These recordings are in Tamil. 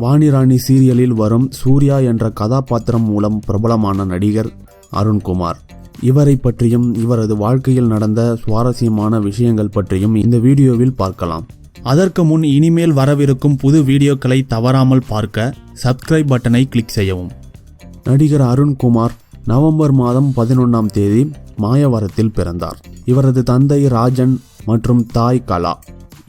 வாணிராணி சீரியலில் வரும் சூர்யா என்ற கதாபாத்திரம் மூலம் பிரபலமான நடிகர் அருண்குமார். இவரை பற்றியும் இவரது வாழ்க்கையில் நடந்த சுவாரஸ்யமான விஷயங்கள் பற்றியும் இந்த வீடியோவில் பார்க்கலாம். அதற்கு முன் இனிமேல் வரவிருக்கும் புது வீடியோக்களை தவறாமல் பார்க்க சப்ஸ்கிரைப் பட்டனை கிளிக் செய்யவும். நடிகர் அருண்குமார் நவம்பர் மாதம் பதினொன்றாம் தேதி மாயவரத்தில் பிறந்தார். இவரது தந்தை ராஜன் மற்றும் தாய் கலா.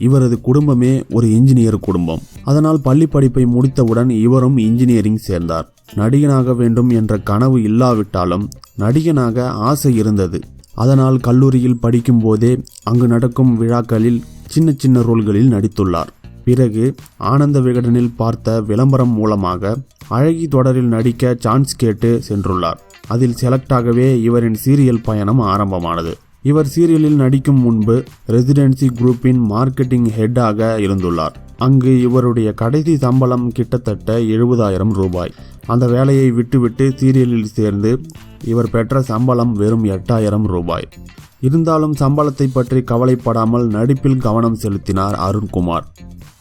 இவரது குடும்பமே ஒரு இன்ஜினியர் குடும்பம். அதனால் பள்ளி படிப்பை முடித்தவுடன் இவரும் இன்ஜினியரிங் சேர்ந்தார். நடிகனாக வேண்டும் என்ற கனவு இல்லாவிட்டாலும் நடிகனாக ஆசை இருந்தது. அதனால் கல்லூரியில் படிக்கும்போதே அங்கு நடக்கும் விழாக்களில் சின்ன சின்ன ரோல்களில் நடித்துள்ளார். பிறகு ஆனந்த விகடனில் பார்த்த விளம்பரம் மூலமாக அழகி தொடரில் நடிக்க சான்ஸ் கேட்டு சென்றுள்ளார். அதில் செலக்ட் ஆகவே இவரின் சீரியல் பயணம் ஆரம்பமானது. இவர் சீரியலில் நடிக்கும் முன்பு ரெசிடென்சி குரூப்பின் மார்க்கெட்டிங் ஹெட்டாக இருந்துள்ளார். அங்கு இவருடைய கடைசி சம்பளம் கிட்டத்தட்ட எழுபதாயிரம் ரூபாய். அந்த வேலையை விட்டுவிட்டு சீரியலில் சேர்ந்து இவர் பெற்ற சம்பளம் வெறும் எட்டாயிரம் ரூபாய். இருந்தாலும் சம்பளத்தை பற்றி கவலைப்படாமல் நடிப்பில் கவனம் செலுத்தினார் அருண்குமார்.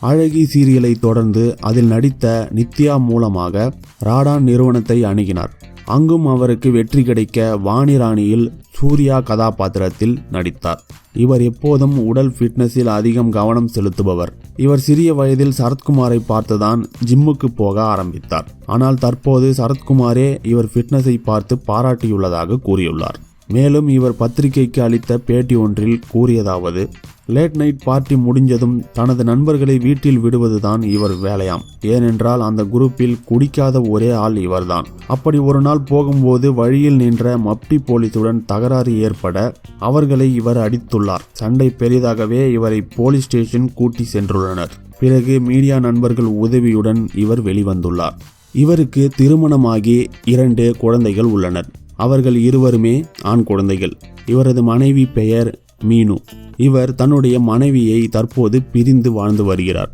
அழகி சீரியலை தொடர்ந்து அதில் நடித்த நித்யா மூலமாக ராடான் நிறுவனத்தை அணுகினார். அங்கும் அவருக்கு வெற்றி கிடைக்க வாணிராணியில் சூர்யா கதாபாத்திரத்தில் நடித்தார். இவர் எப்போதும் உடல் ஃபிட்னஸில் அதிகம் கவனம் செலுத்துபவர். இவர் சிறிய வயதில் சரத்குமாரை பார்த்துதான் ஜிம்முக்கு போக ஆரம்பித்தார். ஆனால் தற்போது சரத்குமாரே இவர் ஃபிட்னஸை பார்த்து பாராட்டியுள்ளதாக கூறியுள்ளார். மேலும் இவர் பத்திரிகைக்கு அளித்த பேட்டி ஒன்றில் கூறியதாவது லேட் நைட் பார்ட்டி முடிஞ்சதும் தனது நண்பர்களை வீட்டில் விடுவதுதான் இவர் வேலையாம். ஏனென்றால் அந்த குரூப்பில் குடிக்காத ஒரே ஆள் இவர்தான். அப்படி ஒரு நாள் போகும்போது வழியில் நின்ற மப்டி போலீசுடன் தகராறு ஏற்பட அவர்களை இவர் அடித்துள்ளார். சண்டை பெரிதாகவே இவரை போலீஸ் ஸ்டேஷன் கூட்டி சென்றுள்ளனர். பிறகு மீடியா நண்பர்கள் உதவியுடன் இவர் வெளிவந்துள்ளார். இவருக்கு திருமணமாகி இரண்டு குழந்தைகள் உள்ளனர். அவர்கள் இருவருமே ஆண் குழந்தைகள். இவரது மனைவி பெயர் மீனு. இவர் தன்னுடைய மனைவியை தற்போது பிரிந்து வாழ்ந்து வருகிறார்.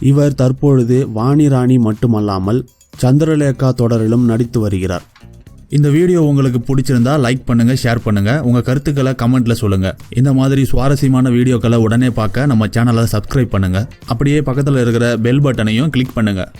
இவர் தற்பொழுது வாணிராணி மட்டுமல்லாமல் சந்திரலேகா தொடரிலும் நடித்து வருகிறார். இந்த வீடியோ உங்களுக்கு பிடிச்சிருந்தா லைக் பண்ணுங்க ஷேர் பண்ணுங்க. உங்க கருத்துக்களை கமெண்ட்ல சொல்லுங்க. இந்த மாதிரி சுவாரஸ்யமான வீடியோக்களை உடனே பார்க்க நம்ம சேனலை சப்ஸ்கிரைப் பண்ணுங்க. அப்படியே பக்கத்தில் இருக்கிற பெல் பட்டனையும் கிளிக் பண்ணுங்க.